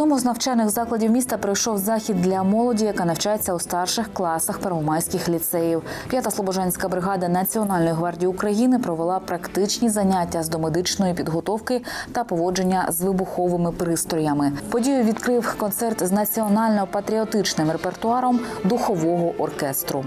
одному з навчальних закладів міста пройшов захід для молоді, яка навчається у старших класах первомайських ліцеїв. П'ята слобожанська бригада Національної гвардії України провела практичні заняття з домедичної підготовки та поводження з вибуховими пристроями. Подію відкрив концерт з національно-патріотичним репертуаром духового оркестру.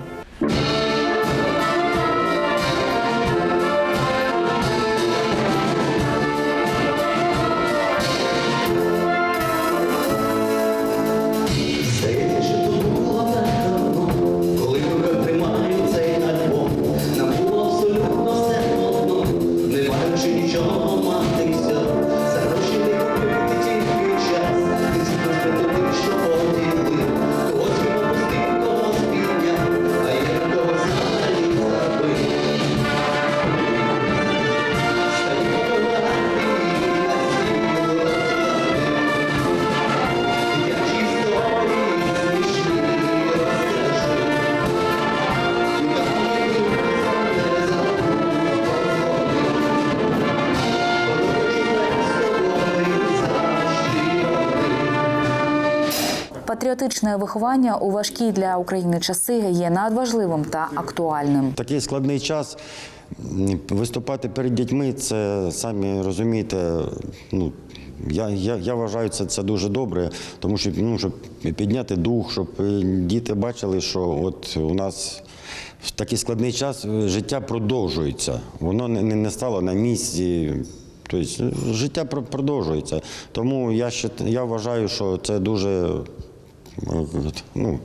Патріотичне виховання у важкі для України часи є надважливим та актуальним. Такий складний час. Виступати перед дітьми це самі розумієте. Ну я, я, я вважаю, це, це дуже добре, тому що ну, щоб підняти дух, щоб діти бачили, що от у нас в такий складний час життя продовжується. Воно не, не стало на місці. Тобто життя про- продовжується. Тому я я вважаю, що це дуже ну,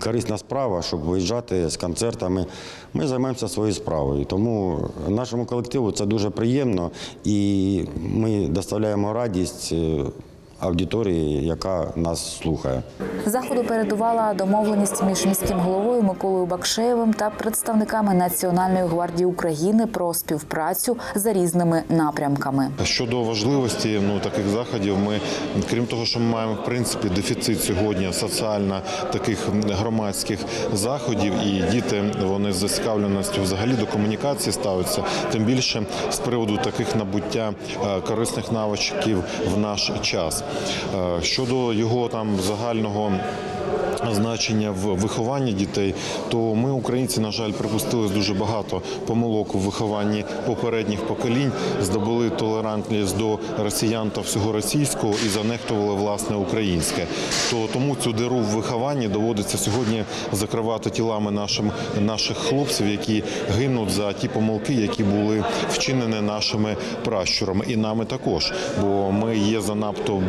корисна справа, щоб виїжджати з концертами. Ми займаємося своєю справою. Тому нашому колективу це дуже приємно і ми доставляємо радість е, аудиторії, яка нас слухає. Заходу передувала домовленість між міським головою Миколою Бакшеєвим та представниками Національної гвардії України про співпрацю за різними напрямками. Щодо важливості ну, таких заходів, ми, крім того, що ми маємо в принципі дефіцит сьогодні соціально таких громадських заходів, і діти вони з зацікавленістю взагалі до комунікації ставляться, тим більше з приводу таких набуття е, корисних навичків в наш час. Е, Щодо його там загального значення в вихованні дітей, то ми, українці, на жаль, припустили дуже багато помилок у вихованні попередніх поколінь, здобули толерантність до росіян та всього російського і занехтували власне українське. То тому цю диру в вихованні доводиться сьогодні закривати тілами нашим наших хлопців, які гинуть за ті помилки, які були вчинені нашими пращурами, і нами також. Бо ми є занадто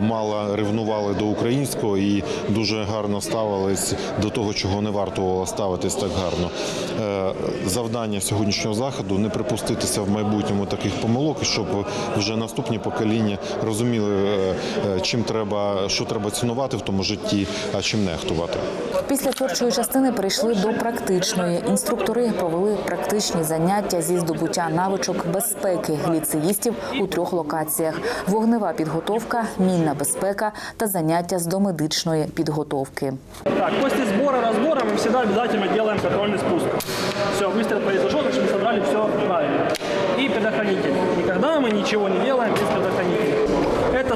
мало ревнували до українського і дуже гарно ставились до того, чого не варто ставитись так гарно. Е, Завдання сьогоднішнього заходу не припуститися в майбутньому таких помилок, щоб вже наступні покоління розуміли, е, е, чим треба, що треба цінувати в тому житті, а чим нехтувати. Після творчої частини перейшли до практичної. Інструктори провели практичні заняття зі здобуття навичок безпеки ліцеїстів у трьох локаціях: вогнева підготовка, мінна безпека та заняття з домедичної підготовки. Так, после сбора, разбора мы всегда обязательно делаем контрольный спуск. Все быстро произошло, так что мы собрали все правильно. И предохранитель. Никогда мы ничего не делаем без предохранителя.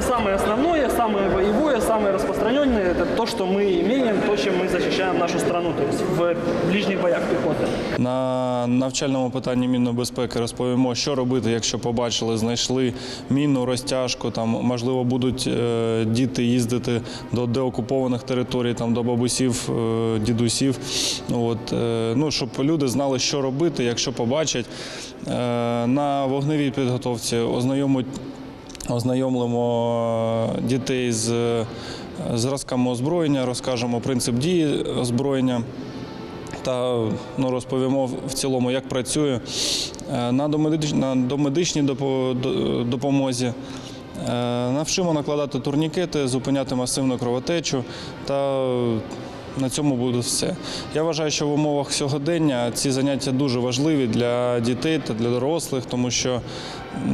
Это самое основное, самое боевое, самое распространенное. Это то, что мы имеем, то, чем мы защищаем нашу страну, то есть в ближних боях пехоты. На навчальному питанні мінної безпеки розповімо, що робити, якщо побачили, знайшли мінну розтяжку. Там можливо будуть е, діти їздити до деокупованих територій, там до бабусів, е, дідусів. От е, ну щоб люди знали, що робити, якщо побачать Е, на вогневій підготовці ознайомить. Ознайомимо е, дітей з е, зразками озброєння, розкажемо принцип дії озброєння та ну, розповімо в цілому, як працює Е, на домедичній допомозі. Навчимо накладати турнікети, зупиняти масивну кровотечу та на цьому буде все. Я вважаю, що в умовах сьогодення ці заняття дуже важливі для дітей та для дорослих, тому що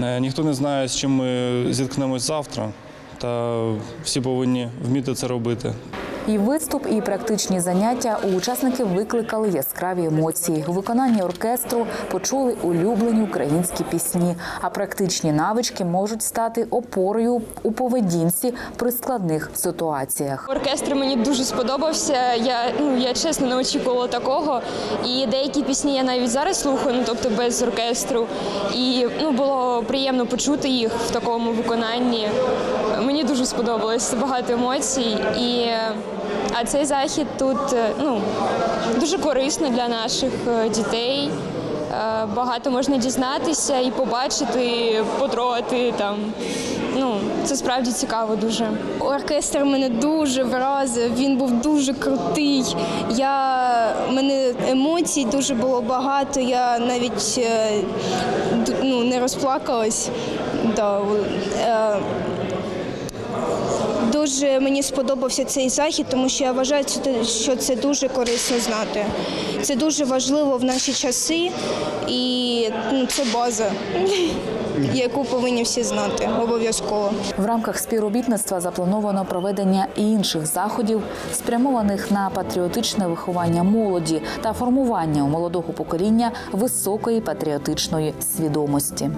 е, ніхто не знає, з чим ми зіткнемось завтра, та всі повинні вміти це робити. І виступ, і практичні заняття у учасників викликали яскраві емоції. У виконанні оркестру почули улюблені українські пісні, а практичні навички можуть стати опорою у поведінці при складних ситуаціях. Оркестр мені дуже сподобався. Я ну я чесно не очікувала такого. І деякі пісні я навіть зараз слухаю, ну тобто без оркестру. І ну було приємно почути їх в такому виконанні. Мені дуже сподобалось багато емоцій. І а цей захід тут е, ну дуже корисно для наших е, дітей. Е, Багато можна дізнатися і побачити, потрогати там. Ну, це справді цікаво дуже. Оркестр мене дуже вразив, він був дуже крутий. Я, мене емоцій дуже було багато, я навіть ну, не розплакалась. Да, Дуже мені сподобався цей захід, тому що я вважаю, що це- дуже корисно знати. Це дуже важливо в наші часи, і ну, це база, яку повинні всі знати обов'язково. В рамках співробітництва заплановано проведення і інших заходів, спрямованих на патріотичне виховання молоді та формування у молодого покоління високої патріотичної свідомості.